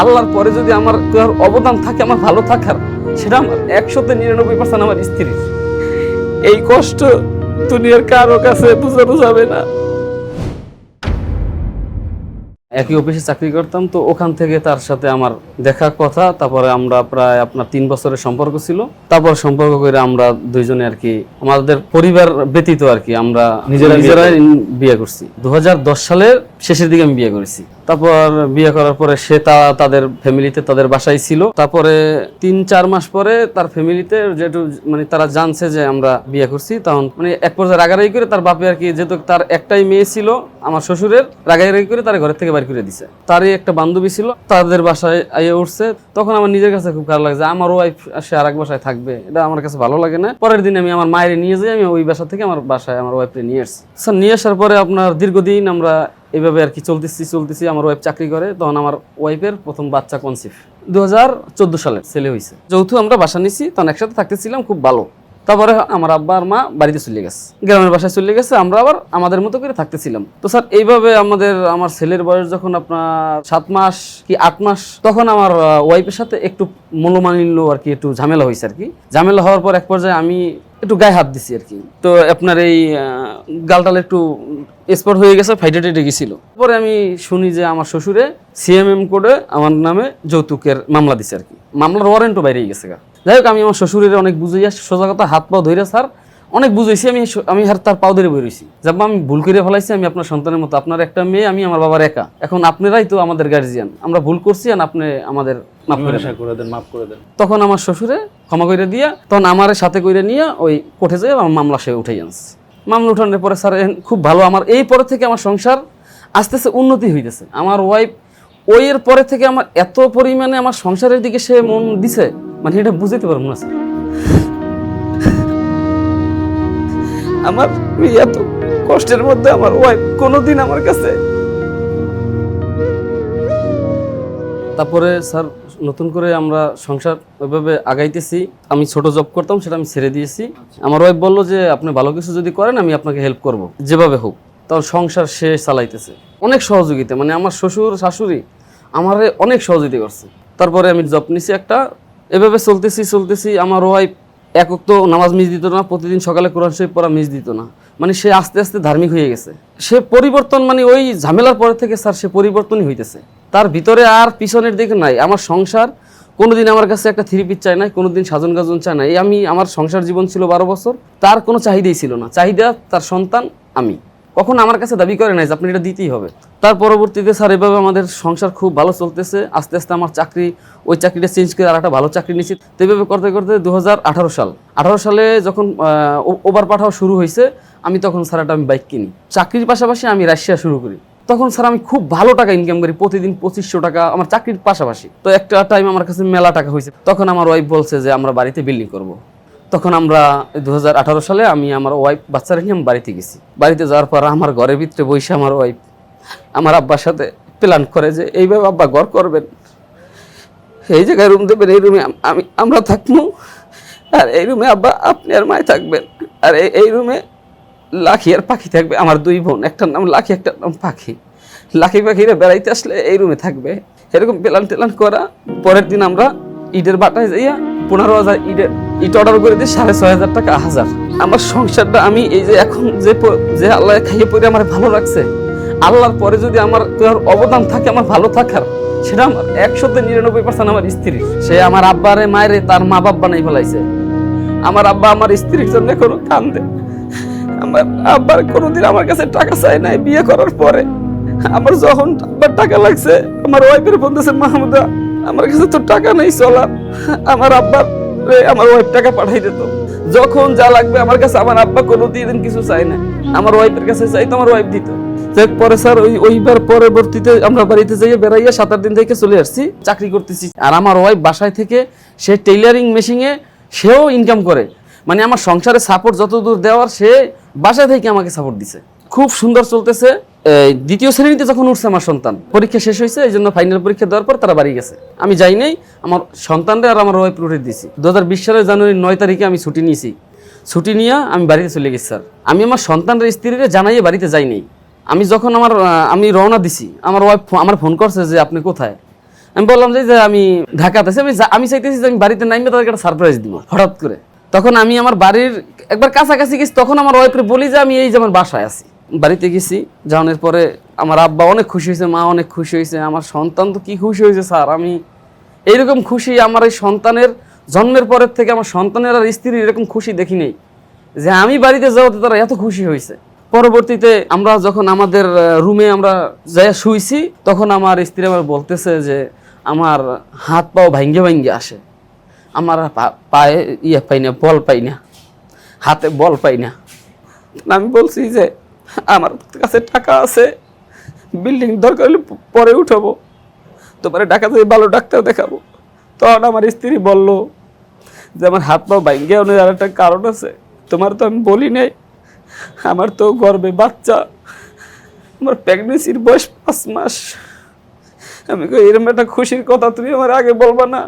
আল্লাহর পরে যদি আমার অবদান থাকে আমার ভালো থাকার সেটা আমার একশোতে নিরানব্বই পার্সেন্ট আমার স্ত্রীর। এই কষ্ট দুনিয়ার কারও কাছে বোঝানো যাবে না। একই অফিসে চাকরি করতাম তো ওখান থেকে তার সাথে আমার দেখা কথা তারপরে আমরা প্রায় আপনার তিন বছরের সম্পর্ক ছিল। তারপর সম্পর্ক করে আমরা দুইজনে আর কি আমাদের পরিবার ব্যতীত আর কি আমরা নিজেরা নিজেরাই বিয়ে করছি। দু হাজার দশ সালের শেষের দিকে আমি বিয়ে করেছি। তারপর বিয়ে করার পরে সে তা তাদের ফ্যামিলিতে তাদের বাসায় ছিল। তারপরে তিন, চার মাস পরে তার ফ্যামিলিতে যেটু মানে তারা জানছে যে আমরা বিয়ে করছি, তখন মানে এক পর্যায়ে রাগারাগি করে তার বাপে আর কি যেহেতু তার একটাই মেয়ে ছিল, আমার শ্বশুরের, রাগারাগি করে তার ঘরের থেকে বাইর করে দিছে। তারই একটা বান্ধবী ছিল, তাদের বাসায় আইয়ে উঠছে। তখন আমার নিজের কাছে খুব খারাপ লাগছে, আমার ওয়াইফ সে আর এক বাসায় থাকবে, এটা আমার কাছে ভালো লাগে না। পরের দিন আমি আমার মায়ের নিয়ে যাই, আমি ওই বাসা থেকে আমার বাসায় আমার ওয়াইফকে নিয়ে আসছি। স্যার, নিয়ে আসার পরে আপনার দীর্ঘদিন আমরা এইভাবে আর কি চলতেছি চলতেছি। আমার ওয়াইফ চাকরি করে, তখন আমার ওয়াইফের প্রথম বাচ্চা কনসিভ দু হাজার চোদ্দ সালে ছেলে হয়েছে যৌথ আমরা বাসা নিছি, তখন একসাথে থাকতেছিলাম, খুব ভালো। তারপরে আমার আব্বা আর মা বাড়িতে চলে গেছে। গ্রামের বাসায় চলে গেছে, আমরা আবার আমাদের মতো করে থাকতেছিলাম। তো স্যার, এইভাবে আমাদের, আমার ছেলের বয়স যখন আপনার সাত মাস কি আট মাস, তখন আমার ওয়াইফের সাথে একটু মূল্যমানিল্য আর কি, একটু ঝামেলা হয়েছে আর কি। ঝামেলা হওয়ার পর এক পর্যায়ে আমি একটু গায়ে হাত দিছি আর কি। তো আপনার এই গালটাল একটু স্পট হয়ে গেছে ফাইটে টেটে গেছিল। পরে আমি শুনি যে আমার শ্বশুরে সিএমএম কোডে আমার নামে যৌতুকের মামলা দিছে আর কি। মামলার ওয়ারেন্টও বাইরে গেছে গা। যাই হোক আমি আমার শ্বশুরের অনেক বুঝাইয়া সোজা কথা হাত পাও ধরে স্যার অনেক বুঝাইছি আমি আমি আর তার পাও ধরে বেরোইছি যাব আমি ভুল করে ফেলাইছি আমি আপনার সন্তানের মতো। আপনার একটা মেয়ে আমি আমার বাবার একা। এখন আপনারাই তো আমাদের গার্জিয়ান আমরা ভুল করছি আর আপনি আমাদের মাফ করে দেন। করে দেন মাফ করে দেন। তখন আমার শ্বশুরে ক্ষমা করে দিয়া তখন আমার সাথে করে নিয়ে ওই কোর্টে যেয়ে আমার মামলা সে উঠে আনছে। মামলা উঠানোর পরে স্যার খুব ভালো আমার এই পরে থেকে আমার সংসার আস্তে আস্তে উন্নতি হইতেছে। আমার ওয়াইফ ওই এর পরে থেকে আমার এত পরিমাণে আমার সংসারের দিকে সে মন দিছে মানে এটা বুঝতে পারব না, স্যার। আমার এত কষ্টের মধ্যে আমার ওয়াইফ কোনোদিন আমার কাছে তারপরে, স্যার, নতুন করে আমরা সংসার ওইভাবে আগাইতেছি। আমি ছোট জব করতাম, সেটা আমি ছেড়ে দিয়েছি। আমার ওয়াইফ বলল যে, আপনি ভালো কিছু যদি করেন, আমি আপনাকে হেল্প করব। যেভাবে হোক তখন সংসার সে চালাইতেছে। অনেক সহযোগিতা মানে আমার শ্বশুর, শাশুড়ি আমারে অনেক সহযোগিতা করছে। তারপরে আমি জব নিছি একটা এভাবে চলতেছি চলতেছি, আমার ওয়াইফ একক তো নামাজ মিস দিত না, প্রতিদিন সকালে কোরআন শরীফ পড়া মিস দিত না। মানে সে আস্তে আস্তে ধার্মিক হয়ে গেছে। সে পরিবর্তন মানে ওই ঝামেলার পরে থেকে স্যার সে পরিবর্তনই হইতেছে। তার ভিতরে আর পিছনের দিকে নাই। আমার সংসার কোনোদিন আমার কাছে একটা থ্রি পিস চাই নাই, কোনোদিন সাজন গাজন চাই নাই। আমি, আমার সংসার জীবন ছিল বারো বছর। তার কোনো চাহিদাই ছিল না। চাহিদা তার সন্তান, আমি। কখন আমার কাছে দাবি করে নাই যে আপনি এটা দিতেই হবে। তার পরবর্তীতে স্যার, এভাবে আমাদের সংসার খুব ভালো চলতেছে। আস্তে আস্তে আমার চাকরি, ওই চাকরিটা চেঞ্জ করে আর একটা ভালো চাকরি নিয়েছি। তো এইভাবে করতে করতে দু হাজার আঠারো সাল, আঠারো সালে যখন ওভার পাঠাও শুরু হয়েছে, আমি তখন স্যার একটা আমি বাইক কিনি। চাকরির পাশাপাশি আমি রাশিয়া শুরু করি। তখন স্যার আমি খুব ভালো টাকা ইনকাম করি, প্রতিদিন পঁচিশশো টাকা আমার চাকরির পাশাপাশি। তো একটা টাইম আমার কাছে মেলা টাকা হয়েছে। তখন আমার ওয়াইফ বলছে যে আমরা বাড়িতে বিল্ডিং করব। তখন আমরা দু হাজার আঠারো সালে আমি আমার ওয়াইফ বাচ্চারা নিয়ে আমি বাড়িতে গেছি। বাড়িতে যাওয়ার পর আমার ঘরের ভিতরে বসে আমার ওয়াইফ আমার আব্বার সাথে প্ল্যান করে যে, এইভাবে আব্বা ঘর করবেন। এই জায়গায় রুম দেবেন, এই রুমে আমি আমরা থাকব। আর এই রুমে আব্বা, আপনি আর মায় থাকবেন। আর এই- এই রুমে লাখি আর পাখি থাকবে। আমার দুই বোন, একটার নাম লাখি, একটার নাম পাখি। লাখি পাখিরা বেড়াইতে আসলে এই রুমে থাকবে। এরকম প্ল্যান টেলান করা, পরের দিন আমরা ঈদের বাটায় যাইয়া পনেরো হাজার ঈদের ইট অর্ডার করে দিই সাড়ে ছয় হাজার টাকা, হাজার। আমার সংসারটা আমি এই যে এখন যে যে আল্লাহ খাইয়ে পরে আমার ভালো লাগছে, আল্লাহর পরে যদি আমার অবদান থাকে, আমার ভালো থাকার, সেটা আমার একশোতে নিরানব্বই পার্সেন্ট আমার স্ত্রী সে আমার আব্বারে, মায়েরে তার মা বাপ বানাই ফেলাইছে। আমার আব্বা আমার স্ত্রীর জন্য কোনো কান্দে। আমার আব্বার কোনোদিন আমার কাছে টাকা চাই নাই বিয়ে করার পরে। আমার যখন আব্বার টাকা লাগছে, আমার ওয়াইফের বলতেছে মাহমুদা আমার কাছে তো টাকা নেই চলার আমার আব্বার রে, আমার ওয়াইফ টাকা পাঠাই দিত যখন যা লাগবে আমার কাছে, আমার আব্বা কোনো দিন, কিছু চাই না। আমার ওয়াইফের কাছে চাই তো আমার ওয়াইফ দিত। পরে স্যার ওই ওইবার পরবর্তীতে আমরা বাড়িতে যাইয়ে বেড়াইয়া সাত আট দিন থেকে চলে আসছি, চাকরি করতেছি। আর আমার ওয়াইফ বাসায় থেকে সে টেইলারিং মেশিনে সেও ইনকাম করে। মানে আমার সংসারে সাপোর্ট যত দূর দেওয়ার, সে বাসা থেকে আমাকে সাপোর্ট দিছে। খুব সুন্দর চলতেছে। দ্বিতীয় শ্রেণীতে যখন উঠছে আমার সন্তান, পরীক্ষা শেষ হয়েছে, এই জন্য ফাইনাল পরীক্ষা দেওয়ার পর তারা বাড়ি গেছে। আমি যাই নাই, আমার সন্তানরা আর আমার ওয়াইফ উঠে দিয়েছি দু হাজার বিশ সালের জানুয়ারি নয় তারিখে আমি ছুটি নিয়েছি। ছুটি নিয়ে আমি বাড়িতে চলে গেছি, স্যার। আমি আমার সন্তানের স্ত্রীরে জানাইয়ে বাড়িতে যাই নাই। আমি যখন আমার আমি রওনা দিছি, আমার ওয়াইফ আমার ফোন করছে যে, আপনি কোথায়? আমি বললাম যে আমি ঢাকাতে আছি। আমি আমি চাইতেছি যে, আমি বাড়িতে নাইমে তাদেরকে একটা সারপ্রাইজ দিব, হঠাৎ করে। তখন আমি আমার বাড়ির, একবার কাছাকাছি গেছি, তখন আমার ওয়াইফকে বলি যে, আমি এই যে আমার বাসায় আছি। বাড়িতে গেছি, যাওয়ানোর পরে আমার আব্বা অনেক খুশি হয়েছে, মা অনেক খুশি হয়েছে, আমার সন্তান তো কি খুশি হয়েছে স্যার? আমি এইরকম খুশি আমার এই সন্তানের জন্মের পরের থেকে আমার সন্তানের আর স্ত্রীর এরকম খুশি দেখি নেই যে আমি বাড়িতে যাওয়াতে তারা এত খুশি হয়েছে। পরবর্তীতে আমরা যখন আমাদের রুমে আমরা যাই শুইছি, তখন আমার স্ত্রী আমার বলতেছে যে আমার হাত পাও ভাঙ্গে ভাঙ্গে আসে। আমার পায়ে ইয়ে পাই না, বল পাই না, হাতে বল পাই না। আমি বলছি যে আমার কাছে টাকা আছে বিল্ডিং দরকার হলে পরে উঠাবো। তোমার থেকে ভালো ডাক্তার দেখাবো। তখন আমার স্ত্রী বলল, যে আমার হাত পা ভাঙ্গে অনেক আর একটা কারণ আছে। তোমার তো আমি বলি নাই, আমার তো গর্বে বাচ্চা। আমার প্রেগনেন্সির বয়স পাঁচ মাস। আমি কই এরকম একটা খুশির কথা তুমি আমার আগে বলবা না?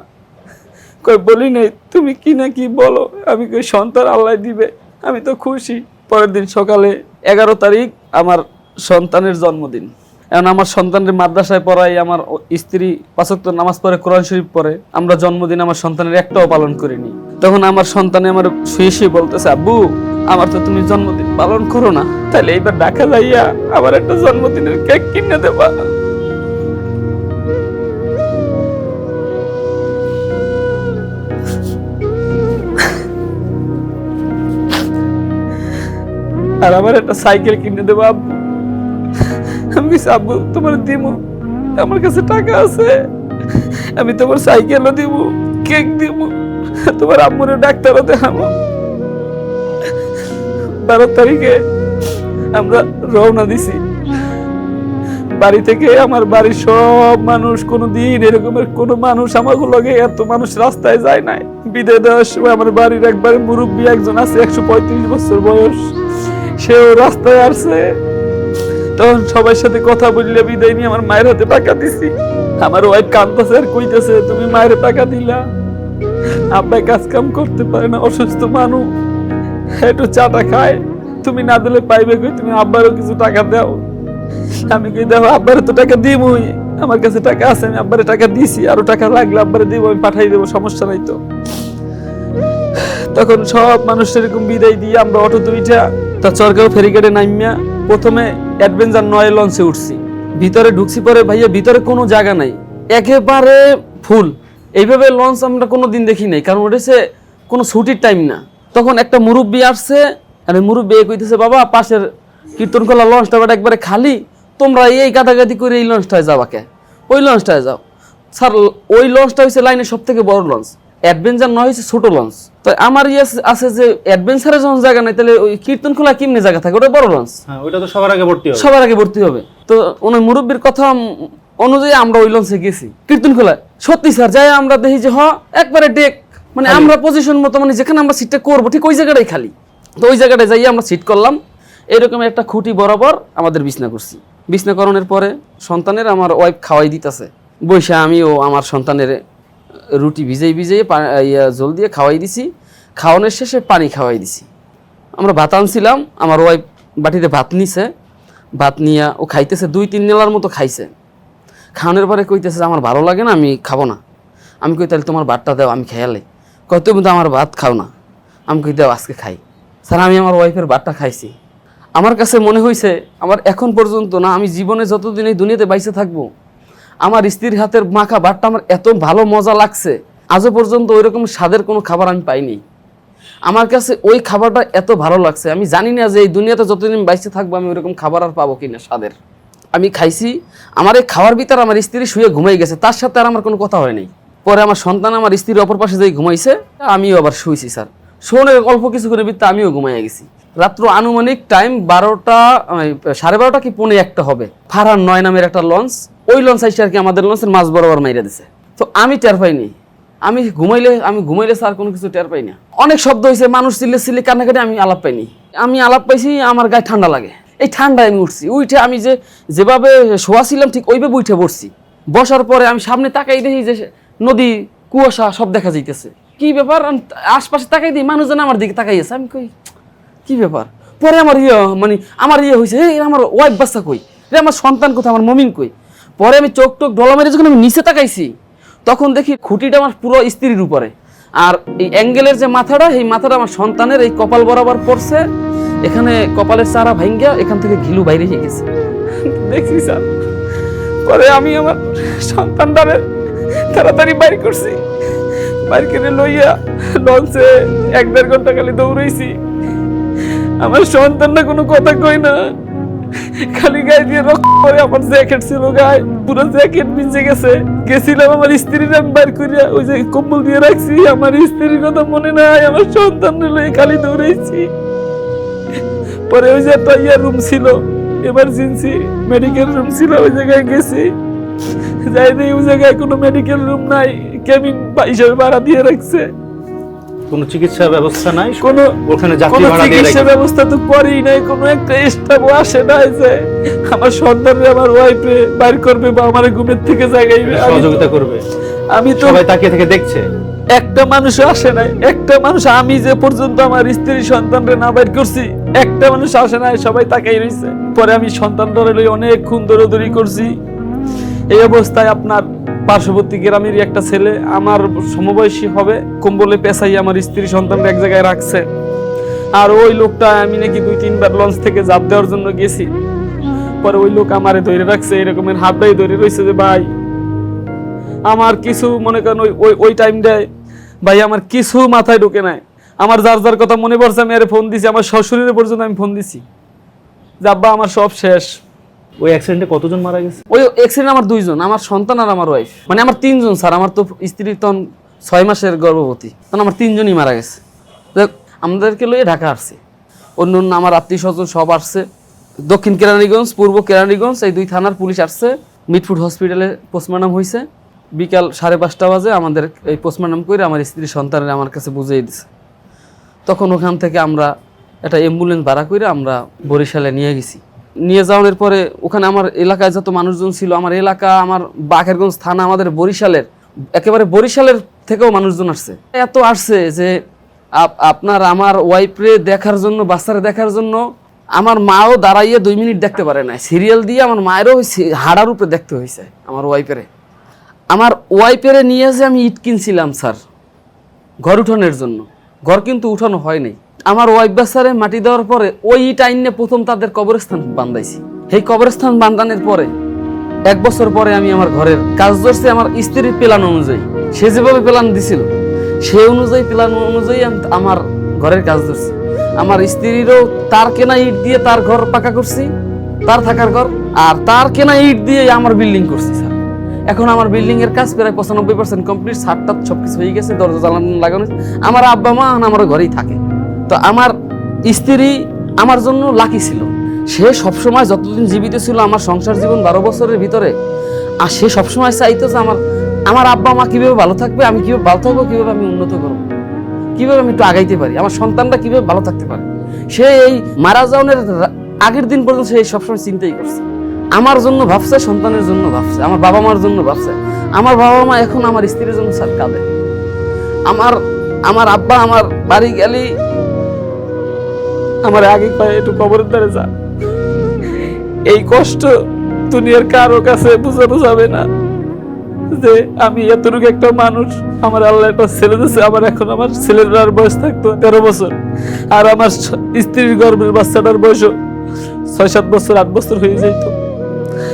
কই, বলি নাই। তুমি কি না কি বলো? আমি কই, সন্তান আল্লাহ দিবে। আমি তো খুশি। পরের দিন সকালে এগারো তারিখ আমার সন্তানের জন্মদিন। এখন আমার সন্তানের মাদ্রাসায় পড়াই, আমার স্ত্রী পাঁচক্ত নামাজ পড়ে, কোরআন শরীফ পড়ে, আমরা জন্মদিন আমার সন্তানের একটাও পালন করিনি। তখন আমার সন্তানে আমার শুয়ে শুয়ে বলতেছে, আব্বু, আমার তো তুমি জন্মদিন পালন করো না, তাহলে এইবার ঢাকা যাইয়া আমার একটা জন্মদিনের কেক কিনে দেবা। আর আমার একটা সাইকেল কিনে দেবো, আব্বু। আমি কিছু আব্বু, তোমার দিব আমার কাছে টাকা আছে। আমি তোমার সাইকেলও দিব কেক দিব তোমার আম্মুর ডাক্তারও দেখাবো। বারো তারিখে আমরা রওনা দিছি। বাড়ি থেকে আমার বাড়ির সব মানুষ কোনো দিন এরকমের কোনো মানুষ আমার লগে এত মানুষ রাস্তায় যায় নাই। বিদায় দেওয়ার সময় আমার বাড়ির একবার মুরব্বী একজন আছে, একশো পঁয়ত্রিশ বছর বয়স। সেও রাস্তায় আসছে। তখন সবার সাথে কথা বললে বিদায় নিয়ে আমার মায়ের হাতে টাকা দিছি। আমার ওয়াইফ কান্দতেছে আর কইতেছে, তুমি মায়ের টাকা দিলা। আব্বাই কাজ কাম করতে পারে না, অসুস্থ মানুষ একটু চাটা খায়। তুমি না দিলে পাইবে কই? তুমি আব্বারও কিছু টাকা দাও। আমি কই, দেখো, আব্বারে তো টাকা দিবই আমার কাছে টাকা আছে, আমি আব্বারে টাকা দিছি। আরও টাকা লাগলে আব্বারে দিব, আমি পাঠাই দেবো, সমস্যা নাই তো। তখন সব মানুষ এরকম বিদায় দিয়ে আমরা অটো দুইটা তা চরগাঁও ফেরিঘাটে নামিয়া প্রথমে অ্যাডভেঞ্চার নয় লঞ্চে উঠছি। ভিতরে ঢুকছি পরে, ভাইয়া, ভিতরে কোনো জায়গা নাই। একেবারে ফুল। এইভাবে লঞ্চ আমরা কোনো দিন দেখি নাই, কারণ ওটা হচ্ছে কোনো ছুটির টাইম না। তখন একটা মুরব্বী আসছে, আর মুরব্বী কইতেছে, বাবা, পাশের কীর্তনকলা লঞ্চটা বেটা একবারে খালি। তোমরা এই গাদাগাদি করে এই লঞ্চটায় যাবা কে? ওই লঞ্চটায় যাও। স্যার, ওই লঞ্চটা হচ্ছে লাইনের সব থেকে বড় লঞ্চ। অ্যাডভেঞ্চার নয় হচ্ছে ছোট লঞ্চ। তো আমার ইয়ে আছে যে অ্যাডভেঞ্চারের যখন জায়গা নাই তাহলে ওই কীর্তন খোলা কেমনে জায়গা থাকে? ওটা বড় লঞ্চ। হ্যাঁ ওইটা তো সবার আগে ভর্তি হবে। সবার আগে ভর্তি হবে। তো উনি মুরব্বীর কথা অনুযায়ী আমরা ওই লঞ্চে গেছি। কীর্তন খোলা। সত্যি স্যার যাই আমরা দেখি যে হ একবারে ডেক। মানে আমরা পজিশন মতো মানে যেখানে আমরা সিটটা করব ঠিক ওই জায়গাটাই খালি। তো ওই জায়গাটায় যাই আমরা সিট করলাম। এরকম একটা খুঁটি বরাবর আমাদের বিছনা করছি। বিছনা করণের পরে সন্তানের আমার ওয়াইফ খাওয়াই দিতেছে। বৈশা আমি ও আমার সন্তানের রুটি ভিজাই ভিজাই জল দিয়ে খাওয়াই দিছি। খাওয়ানোর শেষে পানি খাওয়াই দিছি। আমরা ভাত আনছিলাম, আমার ওয়াইফ বাটিতে ভাত নিছে। ভাত নিয়ে ও খাইতেছে, দুই, তিন নেলার মতো খাইছে। খাওয়ানোর পরে কইতেছে আমার ভালো লাগে না, আমি খাব না। আমি কই, তাহলে তোমার ভাতটা দাও, আমি খেয়ালে। কয়, তুমি তো আমার ভাত খাও না। আমি কই, দাও, আজকে খাই। স্যার, আমি আমার ওয়াইফের ভাতটা খাইছি। আমার কাছে মনে হয়েছে আমার এখন পর্যন্ত না, আমি জীবনে যতদিন এই দুনিয়াতে বাইসে থাকব আমার স্ত্রীর হাতের মাখা ভাতটা আমার এত ভালো মজা লাগছে। আজও পর্যন্ত ওইরকম স্বাদের কোনো খাবার আমি পাইনি। আমার কাছে ওই খাবারটা এত ভালো লাগছে, আমি জানি না যে এই দুনিয়াতে যতদিন বাইসে থাকব আমি ওইরকম খাবার আর পাবো কিনা স্বাদের। আমি খাইছি, আমার এই খাওয়ার ভিতর আমার স্ত্রী শুয়ে ঘুমাই গেছে, তার সাথে আর আমার কোনো কথা হয়নি পরে আমার সন্তান আমার স্ত্রীর অপর পাশে যেই ঘুমাইছে আমিও আবার শুয়েছি স্যার। শোনের অল্প কিছুক্ষণের ভিতরে আমিও ঘুমাইয়া গেছি। রাত্র আনুমানিক টাইম বারোটা সাড়ে বারোটা কি পৌনে একটা হবে। ফারহান নয় নামের একটা লঞ্চ ওই লঞ্চ আইসে আর কি আমাদের লঞ্চের মাছ বরাবর মাইরা দিছে। তো আমি টের পাইনি। আমি ঘুমাইলে আমি ঘুমাইলে স্যার কোনো কিছু টের পাই না। অনেক শব্দ হয়েছে মানুষ চিল্লে চিল্লে কান্নাকাটি, আমি আলাপ পাইনি। আমি আলাপ পাইছি, আমার গায়ে ঠান্ডা লাগে। এই ঠান্ডায় আমি উঠছি, উঠে আমি যে, যেভাবে শোয়া ছিলাম, ঠিক ওইভাবে উঠে বসছি বসার পরে আমি সামনে তাকাই দেখি যে, নদী, কুয়াশা, সব দেখা যাইতেছে। কি ব্যাপার? আশপাশে তাকাই দিই মানুষজন আমার দিকে তাকাইছে আমি কই কি ব্যাপার? পরে আমার ইয়ে মানে আমার ইয়ে হয়েছে এই আমার ওয়াইফ বাচ্চা কই? রে আমার সন্তান কোথায়? আমার মমিন কই? পরে আমি চোখ টোক ডলা মেরে যখন আমি নিচে তাকাইছি, তখন দেখি খুঁটিটা আমার পুরো স্ত্রীর উপরে। আর এই অ্যাঙ্গেলের যে মাথাটা, এই মাথাটা আমার সন্তানের, এই কপাল বরাবর পড়ছে। এখানে কপালের চারা ভাঙ্গা এখান থেকে ঘিলু বাইরে হয়ে গেছে। দেখছি স্যার, পরে আমি আমার সন্তানটারে তাড়াতাড়ি বাইর করছি। বাইর করে লইয়া লঞ্চে এক দেড় ঘণ্টা খালি দৌড়াইছি। আমার সন্তানটা কোনো কথা কই না। খালি গায়ে দিয়ে রক্ত পরে আমার জ্যাকেট ছিল গায়ে, পুরো জ্যাকেট ভিজে গেছে। গেছিলাম আমার স্ত্রীর আমি বাইর করিয়া ওই যে কম্বল দিয়ে রাখছি, আমার স্ত্রীর কথা মনে নাই, আমার সন্তান লইয়া খালি দৌড়াইছি। পরে ওই যে একটা ইয়ে রুম ছিল এমার্জেন্সি মেডিকেল রুম ছিল, ওই জায়গায় গেছি। যাই ওই জায়গায় কোনো মেডিকেল রুম নাই কেবিন হিসেবে ভাড়া দিয়ে রাখছে। কোনো চিকিৎসা ব্যবস্থা নাই কোনো ওখানে যাত্রী ভাড়া দিয়ে চিকিৎসা ব্যবস্থা তো করেই নাই কোনো একটা স্টাফও আসে না যে আমার সন্তানরে আমার ওয়াইফে বাইর করবে বা আমার ঘুমের থেকে জাগাইবে। সহযোগিতা করবে। আমি তো সবাই তাকিয়ে থেকে দেখছে। একটা মানুষ আসে নাই একটা মানুষ আমি যে পর্যন্ত আমার স্ত্রী সন্তানরে না বাইর করছি একটা মানুষ আসে নাই সবাই তাকাই রইছে। পরে আমি সন্তানটারে লই অনেক খুন দৌড়াদৌড়ি করছি। এই অবস্থায় আপনার পার্শ্ববর্তী গ্রামেরই একটা ছেলে। আমার সমবয়সী হবে, কম্বলে পেশাই আমার স্ত্রী সন্তানরা এক জায়গায় রাখছে। আর ওই লোকটা আমি নাকি দুই তিনবার লঞ্চ থেকে জাপ দেওয়ার জন্য গেছি। পরে ওই লোক আমারে ধরে রাখছে, এরকমের হাতটাই ধরে রয়েছে যে, ভাই, আমার কিছু মনে করেন ওই ওই ওই টাইমটায় ভাই, আমার কিছু মাথায় ঢুকে নাই। আমার যার যার কথা মনে পড়ছে, আমি আরে ফোন দিছি, আমার শ্বশুরের পর্যন্ত আমি ফোন দিছি। যে, আব্বা, আমার সব শেষ। ওই অ্যাক্সিডেন্টে কতজন মারা গেছে? ওই অ্যাক্সিডেন্ট আমার দুইজন, আমার সন্তান আর আমার ওয়াইফ মানে আমার তিনজন স্যার, আমার তো স্ত্রী তখন ছয় মাসের গর্ভবতী, তখন আমার তিনজনই মারা গেছে। আমাদেরকে লইয়ে ঢাকা আসছে। অন্য অন্য আমার আত্মীয় স্বজন সব আসছে। দক্ষিণ কেরানীগঞ্জ, পূর্ব কেরানীগঞ্জ, এই দুই থানার পুলিশ আসছে। মিটফুড হসপিটালে পোস্টমর্টম হয়েছে বিকাল সাড়ে পাঁচটা বাজে আমাদের এই পোস্টমর্টম করে আমার স্ত্রী সন্তানের আমার কাছে বুঝিয়ে দিছে। তখন ওখান থেকে আমরা একটা অ্যাম্বুলেন্স ভাড়া করে আমরা বরিশালে নিয়ে গেছি। নিয়ে যাওয়ার পরে ওখানে আমার এলাকায় যত মানুষজন ছিল, আমার এলাকা, আমার বাঘেরগঞ্জ থানা, আমাদের বরিশালের, একেবারে বরিশালের থেকেও মানুষজন আসছে। এত আসছে যে আপ- আপনার আমার ওয়াইফরে দেখার জন্য, বাচ্চারে দেখার জন্য আমার মাও দাঁড়াইয়ে দুই মিনিট দেখতে পারে না সিরিয়াল দিয়ে আমার মায়েরও হাড়ার উপরে দেখতে হয়েছে আমার ওয়াইফেরে। আমার ওয়াইফেরে নিয়ে যে আমি ইট কিনছিলাম, স্যার, ঘর উঠানোর জন্য। ঘর কিন্তু উঠানো হয়নি আমার ওয়াইফ বাসারে মাটি দেওয়ার পরে ওই ইট আইনে প্রথম তাদের কবরস্থান বান্ধাইছি। সেই কবরস্থান বান্ধানোর পরে এক বছর পরে আমি আমার ঘরের কাজ ধরছি আমার স্ত্রীর প্ল্যান অনুযায়ী। সে যেভাবে প্ল্যান দিছিল সেই অনুযায়ী প্ল্যান অনুযায়ী আমি আমার ঘরের কাজ ধরছি। আমার স্ত্রীরও তার কেনা ইট দিয়ে তার ঘর পাকা করছি, তার থাকার ঘর, আর তার কেনা ইট দিয়ে আমার বিল্ডিং করছি, স্যার। এখন আমার বিল্ডিং এর কাজ প্রায় পঁচানব্বই পার্সেন্ট কমপ্লিট ছাদটা সবকিছু হয়ে গেছে, দরজা জ্বালানো লাগানো আমার আব্বা মা আমার ঘরেই থাকে। তো আমার স্ত্রী আমার জন্য লাকি ছিল। সে সবসময় যতদিন জীবিত ছিল আমার সংসার জীবন বারো বছরের ভিতরে, আর সে সবসময় চাইতো যে আমার আমার আব্বা মা কীভাবে ভালো থাকবে, আমি কীভাবে ভালো থাকব, কীভাবে আমি উন্নত করব, কীভাবে আমি একটু আগাইতে পারি, আমার সন্তানটা কীভাবে ভালো থাকতে পারে। সে এই মারা যাওয়ার আগের দিন পর্যন্ত সে সবসময় চিন্তাই করছে। আমার জন্য ভাবছে, সন্তানের জন্য ভাবছে, আমার বাবা মার জন্য ভাবছে। আমার বাবা মা এখন আমার স্ত্রীর জন্য স্যার কাঁদে। আমার আমার আব্বা আমার বাড়ি গেলি আমার আগে কয় একটু কবরের দ্বারে যা। এই কষ্ট দুনিয়ার কারও কাছে বোঝানো যাবে না যে আমি এতটুকু একটা মানুষ, আমার আল্লাহ একটা ছেলে দিয়েছে আমার এখন আমার ছেলেটার বয়স থাকতো তেরো বছর। আর আমার স্ত্রীর গর্ভের বাচ্চাটার বয়সও ছয় সাত বছর, আট বছর হয়ে যেত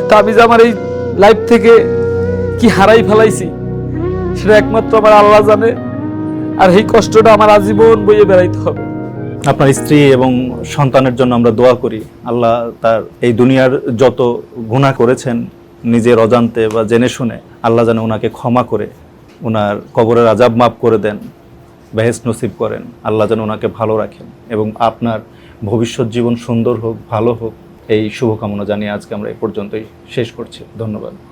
তা আমি যে আমার এই লাইফ থেকে কি হারাই ফেলাইছি, সেটা একমাত্র আমার আল্লাহ জানে, আর এই কষ্টটা আমার আজীবন বইয়ে বেড়াইতে হবে। আপনার স্ত্রী এবং সন্তানের জন্য আমরা দোয়া করি। আল্লাহ তার এই দুনিয়ার যত গুণা করেছেন নিজের অজান্তে বা জেনে শুনে আল্লাহ যেন ওনাকে ক্ষমা করে, ওনার কবরের আজাব মাফ করে দেন বেহেস নসিব করেন। আল্লাহ যেন ওনাকে ভালো রাখেন এবং আপনার ভবিষ্যৎ জীবন সুন্দর হোক, ভালো হোক। এই শুভকামনা জানিয়ে আজকে আমরা এ পর্যন্তই শেষ করছি। ধন্যবাদ।